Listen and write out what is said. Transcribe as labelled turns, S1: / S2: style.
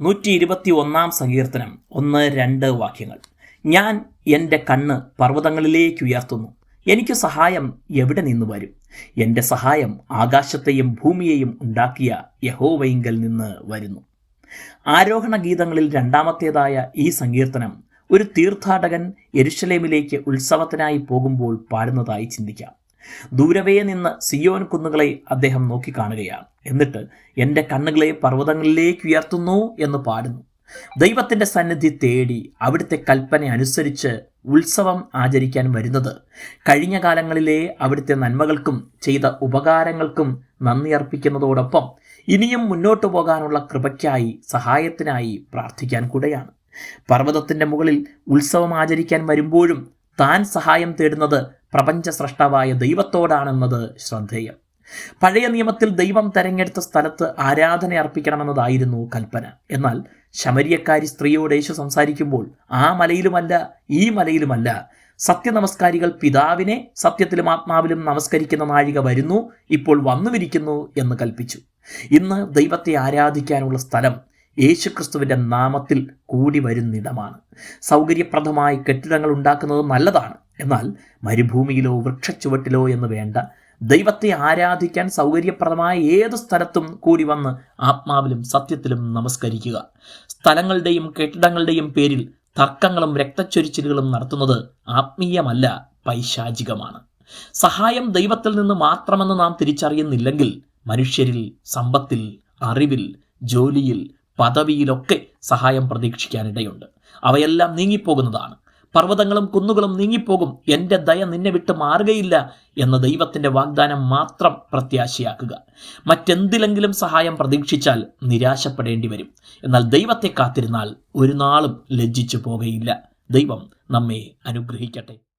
S1: നൂറ്റി ഇരുപത്തി ഒന്നാം സങ്കീർത്തനം. ഒന്ന് രണ്ട് വാക്യങ്ങൾ. ഞാൻ എന്റെ കണ്ണ് പർവതങ്ങളിലേക്ക് ഉയർത്തുന്നു. എനിക്ക് സഹായം എവിടെ നിന്ന് വരും? എന്റെ സഹായം ആകാശത്തെയും ഭൂമിയെയും ഉണ്ടാക്കിയ യഹോവയിങ്കൽ നിന്ന് വരുന്നു. ആരോഹണ ഗീതങ്ങളിൽ രണ്ടാമത്തേതായ ഈ സങ്കീർത്തനം ഒരു തീർത്ഥാടകൻ എരുഷലേമിലേക്ക് ഉത്സവത്തിനായി പോകുമ്പോൾ പാടുന്നതായി ചിന്തിക്കാം. ദൂരവേ നിന്ന് സിയോൻ കുന്നുകളെ അദ്ദേഹം നോക്കിക്കാണുകയാണ് എന്നിട്ട് എന്റെ കണ്ണുകളെ പർവതങ്ങളിലേക്ക് ഉയർത്തുന്നു എന്ന് പാടുന്നു. ദൈവത്തിന്റെ സന്നിധി തേടി അവിടുത്തെ കൽപ്പന അനുസരിച്ച് ഉത്സവം ആചരിക്കാൻ വരുന്നത് കഴിഞ്ഞ കാലങ്ങളിലെ അവിടുത്തെ നന്മകൾക്കും ചെയ്ത ഉപകാരങ്ങൾക്കും നന്ദി അർപ്പിക്കുന്നതോടൊപ്പം ഇനിയും മുന്നോട്ടു പോകാനുള്ള കൃപയ്ക്കായി സഹായത്തിനായി പ്രാർത്ഥിക്കാൻ കൂടെയാണ്. പർവതത്തിന്റെ മുകളിൽ ഉത്സവം ആചരിക്കാൻ വരുമ്പോഴും താൻ സഹായം തേടുന്നത് പ്രപഞ്ച സൃഷ്ടാവായ ദൈവത്തോടാണെന്നത് ശ്രദ്ധേയം. പഴയ നിയമത്തിൽ ദൈവം തെരഞ്ഞെടുത്ത സ്ഥലത്ത് ആരാധന അർപ്പിക്കണമെന്നതായിരുന്നു കൽപ്പന. എന്നാൽ ശമരിയക്കാരി സ്ത്രീയോട് യേശു സംസാരിക്കുമ്പോൾ ആ മലയിലുമല്ല ഈ മലയിലുമല്ല. സത്യനമസ്കാരികൾ പിതാവിനെ സത്യത്തിലും ആത്മാവിലും നമസ്കരിക്കുന്ന നാഴിക വരുന്നു ഇപ്പോൾ വന്നുവിരിക്കുന്നു എന്ന് കൽപ്പിച്ചു. ഇന്ന് ദൈവത്തെ ആരാധിക്കാനുള്ള സ്ഥലം യേശുക്രിസ്തുവിന്റെ നാമത്തിൽ കൂടി വരുന്നിടമാണ്. സൗകര്യപ്രദമായി കെട്ടിടങ്ങൾ ഉണ്ടാക്കുന്നത് നല്ലതാണ്. എന്നാൽ മരുഭൂമിയിലോ വൃക്ഷച്ചുവട്ടിലോ എന്ന് വേണ്ട ദൈവത്തെ ആരാധിക്കാൻ സൗകര്യപ്രദമായ ഏത് സ്ഥലത്തും കൂടി വന്ന് ആത്മാവിലും സത്യത്തിലും നമസ്കരിക്കുക. സ്ഥലങ്ങളുടെയും കെട്ടിടങ്ങളുടെയും പേരിൽ തർക്കങ്ങളും രക്തച്ചൊരിച്ചിലുകളും നടത്തുന്നത് ആത്മീയമല്ല പൈശാചികമാണ്. സഹായം ദൈവത്തിൽ നിന്ന് മാത്രമെന്ന് നാം തിരിച്ചറിയുന്നില്ലെങ്കിൽ മനുഷ്യരിൽ സമ്പത്തിൽ അറിവിൽ ജോലിയിൽ പദവിയിലൊക്കെ സഹായം പ്രതീക്ഷിക്കാനിടയുണ്ട്. അവയെല്ലാം നീങ്ങിപ്പോകുന്നതാണ്. പർവതങ്ങളും കുന്നുകളും നീങ്ങിപ്പോകും. എന്റെ ദയ നിന്നെ വിട്ട് മാറുകയില്ല എന്ന ദൈവത്തിന്റെ വാഗ്ദാനം മാത്രം പ്രത്യാശയാക്കുക. മറ്റെന്തിലെങ്കിലും സഹായം പ്രതീക്ഷിച്ചാൽ നിരാശപ്പെടേണ്ടി വരും. എന്നാൽ ദൈവത്തെ കാത്തിരുന്നാൽ ഒരു നാളും ലജ്ജിച്ചു പോകുകയില്ല ദൈവം നമ്മെ അനുഗ്രഹിക്കട്ടെ.